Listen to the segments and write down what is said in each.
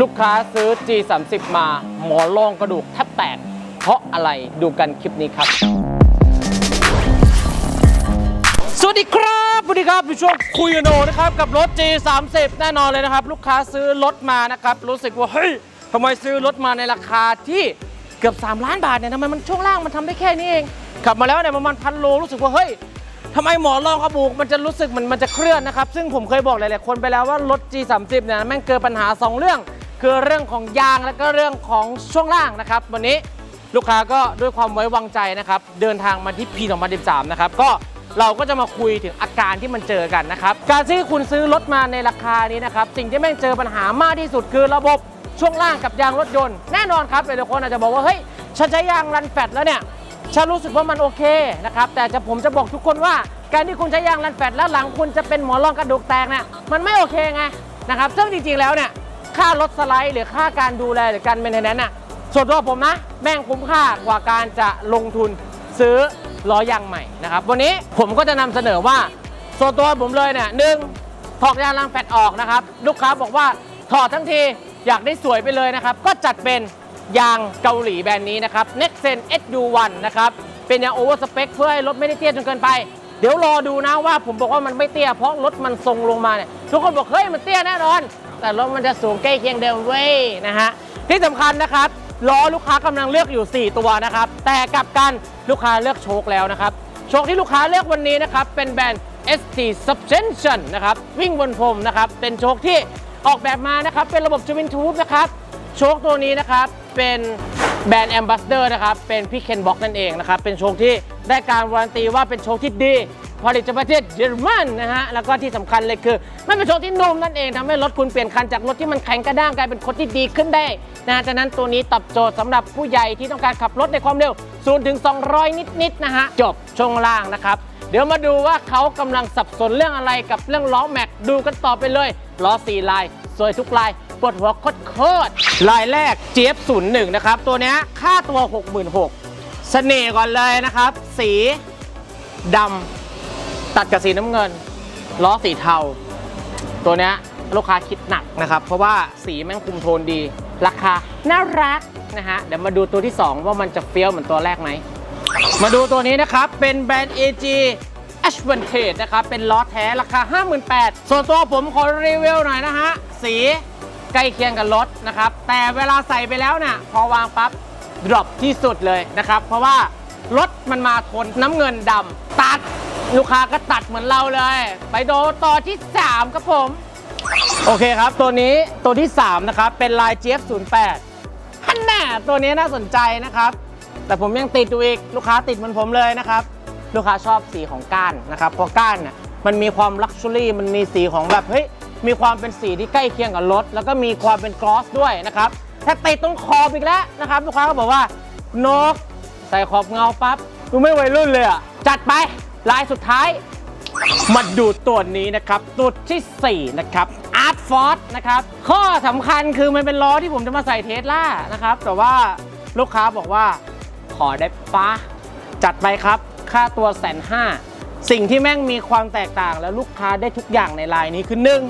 ลูกค้าซื้อ G30 มาหมอนรองกระดูกแทบแตก เพราะอะไรดูกันคลิปนี้ครับ สวัสดีครับสวัสดีครับอยู่ช่วงคุยกันโนนะครับ กับรถ G30 แน่นอนเลยนะครับ ลูกค้าซื้อรถมานะครับ รู้สึกว่า เฮ้ยทำไมซื้อรถมาในราคาที่เกือบ 3 ล้านบาทเนี่ยทำไมมันช่วงล่างมันทำได้แค่นี้เอง ขับมาแล้วเนี่ยประมาณพันโลรู้สึกว่าเฮ้ยทำไมหมอนรองกระบุกมันจะรู้สึกเหมันมันจะเคลื่อนนะครับ ซึ่งผมเคยบอกหลายๆคนไปแล้วว่ารถ G30 เนี่ยแม่งเกิดปัญหา 2 เรื่อง คือเรื่องของยางและก็เรื่องของช่วงล่างนะครับ วันนี้ลูกค้าก็ด้วยความไว้วางใจนะครับ เดินทางมาที่ P 2013 นะครับ ก็เราก็จะมาคุยถึงอาการที่มันเจอกันนะครับ การที่คุณซื้อรถมาในราคานี้นะครับ สิ่งที่แม่งเจอปัญหามากที่สุดคือระบบช่วงล่างกับยางรถยนต์แน่นอนครับหลายๆคนอาจจะบอกว่าเฮ้ยฉันใช้ยางรันแฟตแล้วเนี่ยฉันรู้สึกว่ามันโอเคนะครับแต่จะผมจะบอกทุกคนว่าการที่คุณใช้ยางรันแฟตแล้วหลังคุณจะเป็นหมอรองกระดูกแตกเนี่ยมันไม่โอเคไงนะครับซึ่งจริงๆแล้วเนี่ย ค่ารถสไลด์ หรือค่าการดูแลหรือการเมนเทนแนนน่ะส่วนตัวผมนะ แม่งคุ้มค่ากว่าการจะลงทุนซื้อล้อยางใหม่นะครับ วันนี้ผมก็จะนำเสนอว่า ส่วนตัวผมเลยเนี่ยหนึ่งถอดยางรังแฟตออกนะครับ ลูกค้าบอกว่าถอดทั้งทีอยากได้สวยไปเลยนะครับ ก็จัดเป็นยางเกาหลีแบรนด์นี้นะครับ Nexen SU1 นะครับ เป็นยางโอเวอร์สเปคเพื่อให้รถไม่ได้เตี้ยจนเกินไป เดี๋ยวรอดูนะว่าผมบอกว่ามันไม่เตี้ยเพราะรถมันทรงลงมาเนี่ยทุกคนบอกเฮ้ยมันเตี้ยแน่นอน แต่รถมันจะสูงใกล้เคียงเดิมเว้ยนะฮะที่สำคัญนะครับล้อลูกค้ากำลังเลือกอยู่ 4 ตัวนะครับ แต่กลับกันลูกค้าเลือกโชคแล้วนะครับ โชคที่ลูกค้าเลือกวันนี้นะครับ เป็นแบรนด์ ST Suspension นะครับ วิ่งบนพรมนะครับ เป็นโชคที่ออกแบบมานะครับ เป็นระบบ Twin Tube นะครับ โชคตัวนี้นะครับ เป็นแบรนด์แอมบ s สเดอร์นะครับ เป็นพี่เคนบ็อกนั่นเองนะครับ เป็นโชคที่ได้การวารันตีว่าเป็นโชคที่ดี ผลิตจากประเทศเยอรมันนะฮะ แล้วก็ที่สำคัญเลยคือมันเป็นโชคที่นุ่มนั่นเองทำให้รถคุณเปลี่ยนคันจากรถที่มันแข็งกระด้างกลายเป็นคนที่ดีขึ้นได้นะฉะนั้นตัวนี้ตอบโจทย์สำหรับผู้ใหญ่ที่ต้องการขับรถในความเร็ว0ถึง200 นิดๆนะฮะ จบช่วงล่างนะครับ เดี๋ยวมาดูว่าเขากำลังสับสนเรื่องอะไรกับเรื่องล้อแม็กดูกันต่อไปเลยล้อสี่ลายสวยทุกลายปวดหัวโคตรๆลายแรก GF01 นะครับตัวนี้ค่าตัว 66,000เสน่ห์ก่อนเลยนะครับ สีดำ ตัดกับสีน้ำเงิน ล้อสีเทา ตัวเนี้ยลูกค้าคิดหนักนะครับ เพราะว่าสีแม่งคุมโทนดี ราคาน่ารักนะฮะ เดี๋ยวมาดูตัวที่ 2 ว่ามันจะเฟี้ยวเหมือนตัวแรกไหม มาดูตัวนี้นะครับ เป็นแบรนด์ AG a s h v a n t a g e นะครับ เป็นล้อแท้ราคา 58,000ส่วนตัวผมขอรีวิวหน่อยนะฮะ สีใกล้เคียงกับรถนะครับ แต่เวลาใส่ไปแล้วนี่ยพอวางปั๊บดรอปที่สุดเลยนะครับ เพราะว่ารถมันมาโทนน้ำเงินดำ ลูกค้าก็ตัดเหมือนเราเลย ไปโดต่อที่ 3 ครับผม โอเคครับ ตัวนี้ตัวที่ 3 นะครับ เป็นลาย GF08 ฮันแน่าตัวนี้น่าสนใจนะครับ แต่ผมยังติดอยู่อีก ลูกค้าติดเหมือนผมเลยนะครับ ลูกค้าชอบสีของก้านนะครับเพราะก้านเนี่ยมันมีความลักชัวรี่มันมีสีของแบบเฮ้ยมีความเป็นสีที่ใกล้เคียงกับรถ แล้วก็มีความเป็นกลอสด้วยนะครับถ้าติดตรงขอบอีกแล้วนะครับ ลูกค้าก็บอกว่านกใส่ขอบเงาปั๊บดูไม่วัยรุ่นเลยอะจัดไป ลายสุดท้าย มาดูตัวนี้นะครับ ตัวทีสี่4 นะครับ Art Force นะครับ ข้อสำคัญคือมันเป็นล้อที่ผมจะมาใส่เทสลานะครับ แต่ว่าลูกค้าบอกว่าขอได้ปะจัดไปครับ ค่าตัวแสนห้าสิ่งที่แม่งมีความแตกต่างแล้วลูกค้าได้ทุกอย่างในลายนี้คือหนึ่ง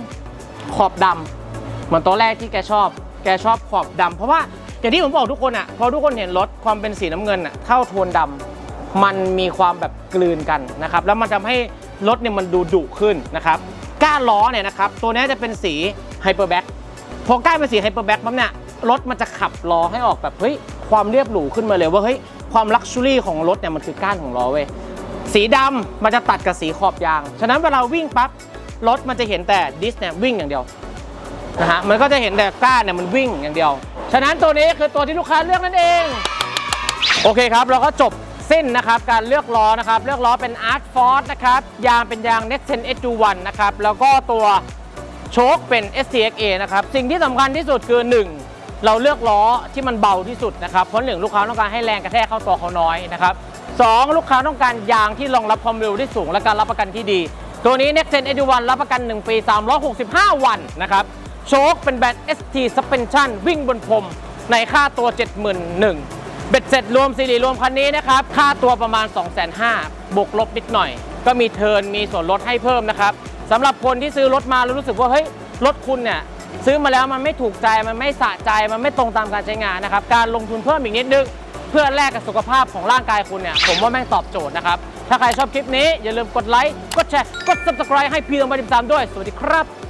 ขอบดำเหมือนตัวแรกที่แกชอบ แกชอบขอบดำเพราะว่าอย่างที่ผมบอกทุกคนอะพอทุกคนเห็นรถความเป็นสีน้ำเงินอะเท่าโทนดำ มันมีความแบบกลืนกันนะครับแล้วมันทำให้รถเนี่ยมันดูดุขึ้นนะครับก้านล้อเนี่ยนะครับตัวนี้จะเป็นสีไฮเปอร์แบ็กพอก้านเป็นสีไฮเปอร์แบ็กปั๊บเนี่ยรถมันจะขับล้อให้ออกแบบเฮ้ยความเรียบหรูขึ้นมาเลยว่าเฮ้ยความลักชัวรี่ของรถเนี่ยมันคือก้านของล้อเว้ยสีดำมันจะตัดกับสีขอบยาง ฉะนั้นเวลาวิ่งปั๊บรถมันจะเห็นแต่ดิสเนี่ยวิ่งอย่างเดียวนะฮะมันก็จะเห็นแต่ก้านเนี่ยมันวิ่งอย่างเดียว ฉะนั้นตัวนี้คือตัวที่ลูกค้าเลือกนั่นเอง โอเคครับ เราก็จบ สิ้นนะครับ การเลือกล้อนะครับ เลือกล้อเป็น Art Force นะครับ ยางเป็นยาง Nexen SU1 นะครับ แล้วก็ตัวโชคเป็น STXA นะครับ สิ่งที่สำคัญที่สุดคือ 1 เราเลือกล้อที่มันเบาที่สุดนะครับ เพราะหนึ่งลูกค้าต้องการให้แรงกระแทกเข้าตัวเขาน้อยนะครับสองลูกค้าต้องการยางที่รองรับความเร็วได้สูง และการรับประกันที่ดี ตัวนี้ Nexen SU1 รับประกัน 1 ปี 365 วันนะครับโชคเป็นแบรนด์ ST Suspension วิ่งบนพรมในค่าตัว 71,000 เบ็ดเสร็จรวมซีรีรวมคันนี้นะครับ ค่าตัวประมาณ 2 5 0 0 0บวกลบนิดหน่อย ก็มีเทิร์นมีส่วนลดให้เพิ่มนะครับสำหรับคนที่ซื้อรถมาแล้วรู้สึกว่าเฮ้ยรถคุณเนี่ยซื้อมาแล้วมันไม่ถูกใจมันไม่สะใจมันไม่ตรงตามการใช้งานนะครับการลงทุนเพิ่มอีกนิดนึงเพื่อแลกกับสุขภาพของร่างกายคุณเนี่ยผมว่าแม่งตอบโจทย์นะครับถ้าใครชอบคลิปนี้อย่าลืมกดไลค์กดแชร์กด subscribe ให้พีดองบดิมสามด้วย สวัสดีครับ